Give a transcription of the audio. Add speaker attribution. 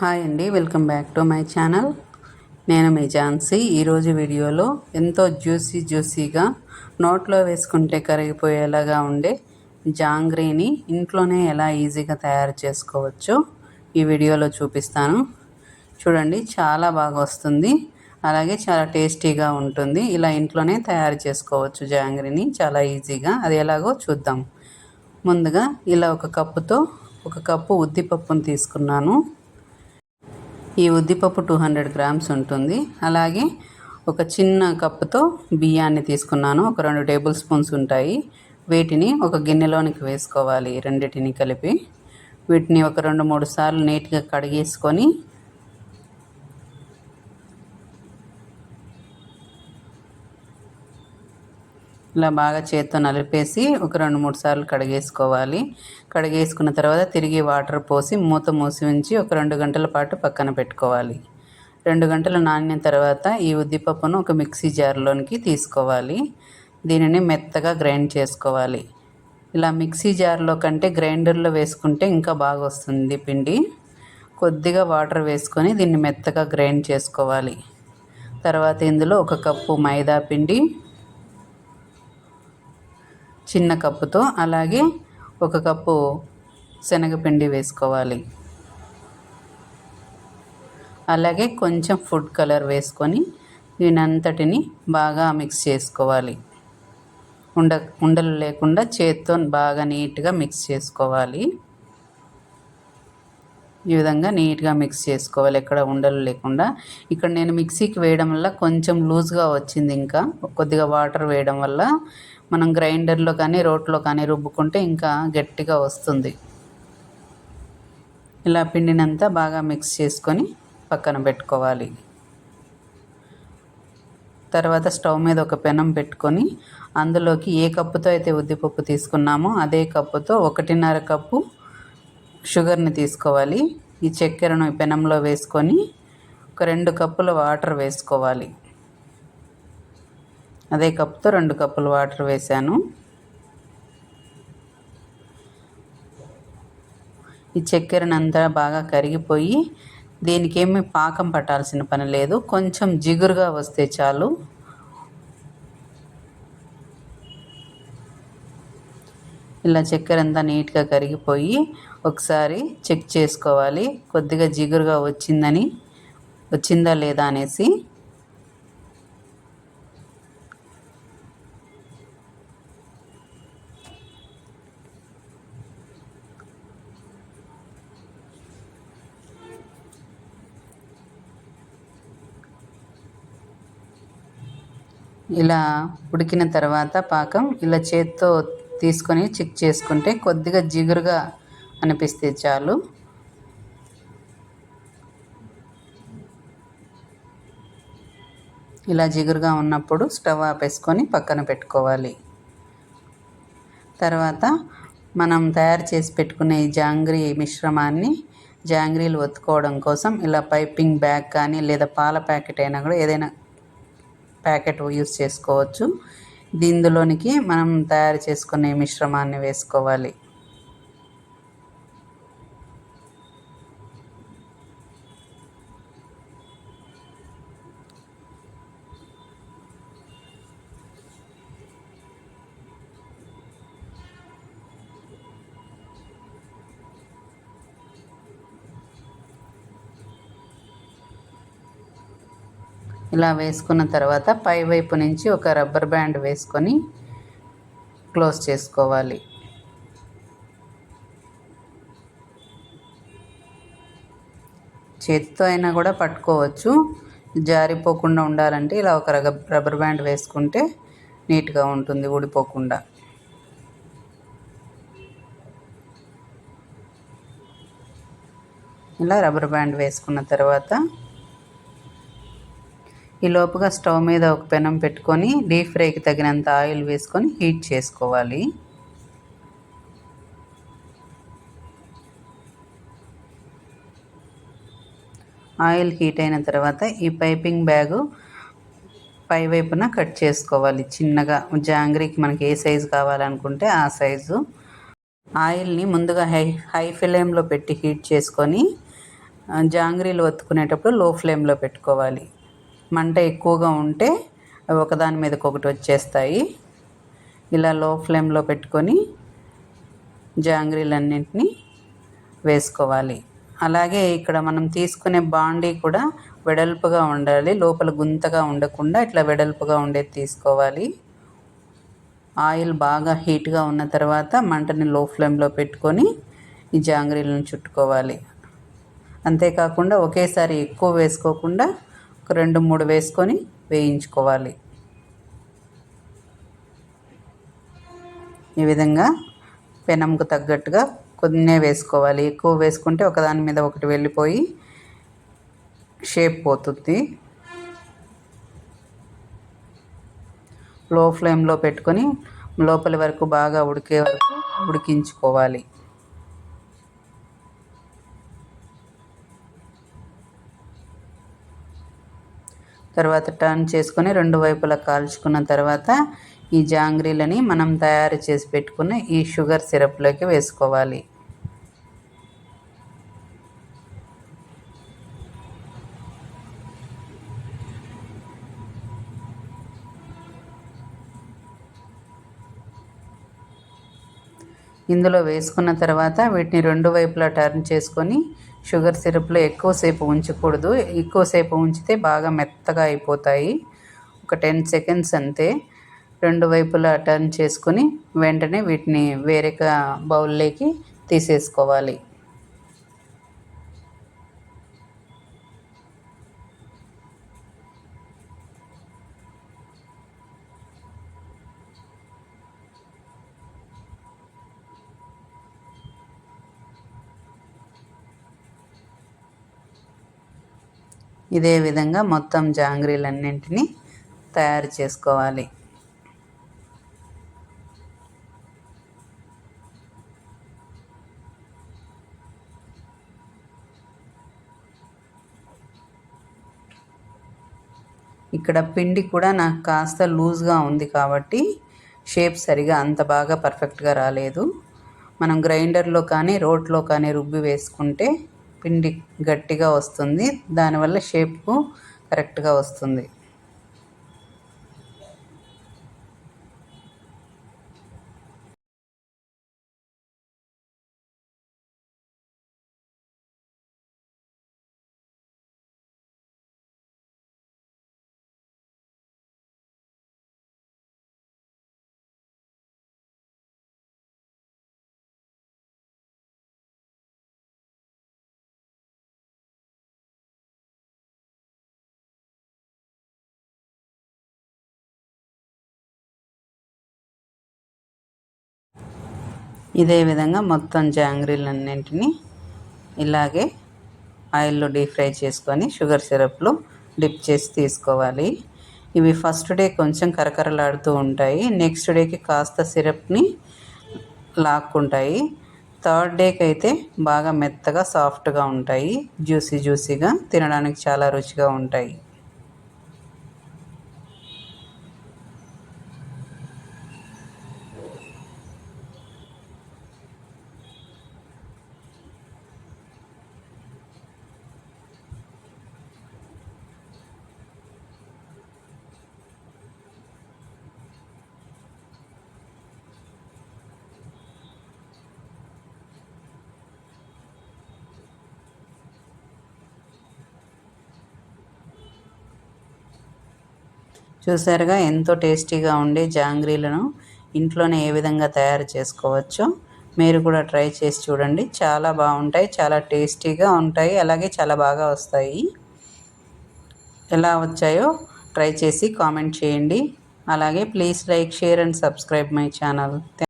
Speaker 1: Hi అండి welcome back to my channel. నేను మీ ఝాన్సీ. ఈరోజు వీడియోలో ఎంతో జ్యూసీ జ్యూసీగా నోట్లో వేసుకుంటే కరిగిపోయేలాగా ఉండే జాంగ్రీని ఇంట్లోనే ఎలా ఈజీగా తయారు చేసుకోవచ్చో ఈ వీడియోలో చూపిస్తాను. చూడండి చాలా బాగా వస్తుంది. అలాగే చాలా టేస్టీగా ఉంటుంది. ఇలా ఇంట్లోనే తయారు చేసుకోవచ్చు జాంగ్రీని చాలా ఈజీగా. అది ఎలాగో చూద్దాం. ముందుగా ఇలా ఒక కప్పుతో ఒక కప్పు ఉద్దిపప్పును తీసుకున్నాను. ఈ ఉద్దిపప్పు టూ హండ్రెడ్ గ్రామ్స్ ఉంటుంది. అలాగే ఒక చిన్న కప్పుతో బియ్యాన్ని తీసుకున్నాను. ఒక రెండు టేబుల్ స్పూన్స్ ఉంటాయి. వీటిని ఒక గిన్నెలోనికి వేసుకోవాలి. రెండింటిని కలిపి వీటిని ఒక రెండు మూడు సార్లు నీట్గా కడిగేసుకొని ఇలా బాగా చేత్తో నలిపేసి ఒక రెండు మూడు సార్లు కడిగేసుకోవాలి. కడిగేసుకున్న తర్వాత తిరిగి వాటర్ పోసి మూత మూసి ఉంచి ఒక రెండు గంటల పాటు పక్కన పెట్టుకోవాలి. రెండు గంటలు నానిన తర్వాత ఈ ఉద్దిపప్పును ఒక మిక్సీ జార్లోనికి తీసుకోవాలి. దీనిని మెత్తగా గ్రైండ్ చేసుకోవాలి. ఇలా మిక్సీ జార్లో కంటే గ్రైండర్లో వేసుకుంటే ఇంకా బాగా వస్తుంది పిండి. కొద్దిగా వాటర్ వేసుకొని దీన్ని మెత్తగా గ్రైండ్ చేసుకోవాలి. తర్వాత ఇందులో ఒక కప్పు మైదా పిండి చిన్న కప్పుతో అలాగే ఒక కప్పు శనగపిండి వేసుకోవాలి. అలాగే కొంచెం ఫుడ్ కలర్ వేసుకొని దీనంతటిని బాగా మిక్స్ చేసుకోవాలి. ఉండ ఉండలు లేకుండా చేత్తో బాగా నీట్గా మిక్స్ చేసుకోవాలి. ఈ విధంగా నీట్గా మిక్స్ చేసుకోవాలి. ఎక్కడ ఉండలు లేకుండా. ఇక్కడ నేను మిక్సీకి వేయడం వల్ల కొంచెం లూజ్గా వచ్చింది ఇంకా. కొద్దిగా వాటర్ వేయడం వల్ల మనం గ్రైండర్లో కానీ రోట్లో కానీ రుబ్బుకుంటే ఇంకా గట్టిగా వస్తుంది. ఇలా పిండినంతా బాగా మిక్స్ చేసుకొని పక్కన పెట్టుకోవాలి. తర్వాత స్టవ్ మీద ఒక పెనం పెట్టుకొని అందులోకి ఏ కప్పుతో అయితే ఉద్దిపప్పు తీసుకున్నామో అదే కప్పుతో ఒకటిన్నర కప్పు షుగర్ని తీసుకోవాలి. ఈ చక్కెరను పెనంలో వేసుకొని ఒక రెండు కప్పుల వాటర్ వేసుకోవాలి. అదే కప్తో రెండు కప్పులు వాటర్ వేసాను ఈ చక్కెరనంతా బాగా కరిగిపోయి దీనికేమీ పాకం పట్టాల్సిన పని లేదు. కొంచెం జిగురుగా వస్తే చాలు. ఇలా చక్కెర అంతా నీట్గా కరిగిపోయి ఒకసారి చెక్ చేసుకోవాలి. కొద్దిగా జిగురుగా వచ్చిందని వచ్చిందా లేదా అనేసి. ఇలా ఉడికిన తర్వాత పాకం ఇలా చేత్తో తీసుకొని చెక్ చేసుకుంటే కొద్దిగా జిగురుగా అనిపిస్తే చాలు. ఇలా జిగురుగా ఉన్నప్పుడు స్టవ్ ఆపేసుకొని పక్కన పెట్టుకోవాలి. తర్వాత మనం తయారు చేసి పెట్టుకునే ఈ జాంగ్రీ మిశ్రమాన్ని జాంగ్రీలు ఒత్తుకోవడం కోసం ఇలా పైపింగ్ బ్యాగ్ కానీ లేదా పాల ప్యాకెట్ అయినా కూడా ఏదైనా ప్యాకెట్ యూస్ చేసుకోవచ్చు. దీనిలోనికి మనం తయారు చేసుకునే మిశ్రమాన్ని వేసుకోవాలి. ఇలా వేసుకున్న తర్వాత పై వైపు నుంచి ఒక రబ్బర్ బ్యాండ్ వేసుకొని క్లోజ్ చేసుకోవాలి. చేతితో అయినా కూడా పట్టుకోవచ్చు. జారిపోకుండా ఉండాలంటే ఇలా ఒక రబ్బర్ బ్యాండ్ వేసుకుంటే నీట్గా ఉంటుంది ఊడిపోకుండా. ఇలా రబ్బర్ బ్యాండ్ వేసుకున్న తర్వాత ఈ లోపుగా స్టవ్ మీద ఒక పెనం పెట్టుకొని డీప్ ఫ్రైకి తగినంత ఆయిల్ వేసుకొని హీట్ చేసుకోవాలి. ఆయిల్ హీట్ అయిన తర్వాత ఈ పైపింగ్ బ్యాగు పై వైపున కట్ చేసుకోవాలి. చిన్నగా జాంగ్రీకి మనకి ఏ సైజు కావాలనుకుంటే ఆ సైజు. ఆయిల్ని ముందుగా హై హై ఫ్లేమ్లో పెట్టి హీట్ చేసుకొని జాంగ్రీలు ఒత్తుకునేటప్పుడు లో ఫ్లేమ్లో పెట్టుకోవాలి. మంట ఎక్కువగా ఉంటే అవి ఒకదాని మీదకి ఒకటి వచ్చేస్తాయి. ఇలా లో ఫ్లేమ్లో పెట్టుకొని జాంగ్రీలన్నింటినీ వేసుకోవాలి. అలాగే ఇక్కడ మనం తీసుకునే బాండీ కూడా వెడల్పుగా ఉండాలి. లోపల గుంతగా ఉండకుండా ఇట్లా వెడల్పుగా ఉండేది తీసుకోవాలి. ఆయిల్ బాగా హీట్గా ఉన్న తర్వాత మంటని లో ఫ్లేమ్లో పెట్టుకొని ఈ జాంగ్రీలను చుట్టుకోవాలి. అంతేకాకుండా ఒకేసారి ఎక్కువ వేసుకోకుండా ఒక రెండు మూడు వేసుకొని వేయించుకోవాలి. ఈ విధంగా పెనంకు తగ్గట్టుగా కొన్నే వేసుకోవాలి. ఎక్కువ వేసుకుంటే ఒకదాని మీద ఒకటి వెళ్ళిపోయి షేప్ పోతుంది. లో ఫ్లేమ్లో పెట్టుకొని లోపలి వరకు బాగా ఉడికే వరకు ఉడికించుకోవాలి. తర్వాత టర్న్ చేసుకొని రెండు వైపులా కాల్చుకున్న తర్వాత ఈ జాంగ్రీలని మనం తయారు చేసి పెట్టుకున్న ఈ షుగర్ సిరప్లోకి వేసుకోవాలి. ఇందులో వేసుకున్న తర్వాత వీటిని రెండు వైపులా టర్న్ చేసుకొని షుగర్ సిరప్లో ఎక్కువసేపు ఉంచకూడదు. ఎక్కువసేపు ఉంచితే బాగా మెత్తగా అయిపోతాయి. ఒక టెన్ సెకండ్స్ అంతే. రెండు వైపులా టర్న్ చేసుకుని వెంటనే వీటిని వేరేగా బౌల్లోకి తీసేసుకోవాలి. ఇదే విధంగా మొత్తం జాంగ్రీలన్నింటినీ తయారు చేసుకోవాలి. ఇక్కడ పిండి కూడా నాకు కాస్త లూజ్గా ఉంది కాబట్టి షేప్ సరిగా అంత బాగా పర్ఫెక్ట్గా రాలేదు. మనం గ్రైండర్లో కానీ రోట్లో కానీ రుబ్బి వేసుకుంటే పిండి గట్టిగా వస్తుంది. దానివల్ల షేపు కరెక్ట్గా వస్తుంది. ఇదే విధంగా మొత్తం జాంగ్రీలన్నింటినీ ఇలాగే ఆయిల్లో డీప్ ఫ్రై చేసుకొని షుగర్ సిరప్లో డిప్ చేసి తీసుకోవాలి. ఇవి ఫస్ట్ డే కొంచెం కరకరలాడుతూ ఉంటాయి. నెక్స్ట్ డేకి కాస్త సిరప్ని లాక్కుంటాయి. థర్డ్ డేకి అయితే బాగా మెత్తగా సాఫ్ట్గా ఉంటాయి. జ్యూసీ జ్యూసీగా తినడానికి చాలా రుచిగా ఉంటాయి. చూసారుగా ఎంతో టేస్టీగా ఉండే జాంగ్రీలను ఇంట్లోనే ఏ విధంగా తయారు చేసుకోవచ్చో మీరు కూడా ట్రై చేసి చూడండి. చాలా బాగుంటాయి చాలా టేస్టీగా ఉంటాయి అలాగే చాలా బాగా వస్తాయి. ఎలా వచ్చాయో ట్రై చేసి కామెంట్ చేయండి. అలాగే please like share and subscribe my channel.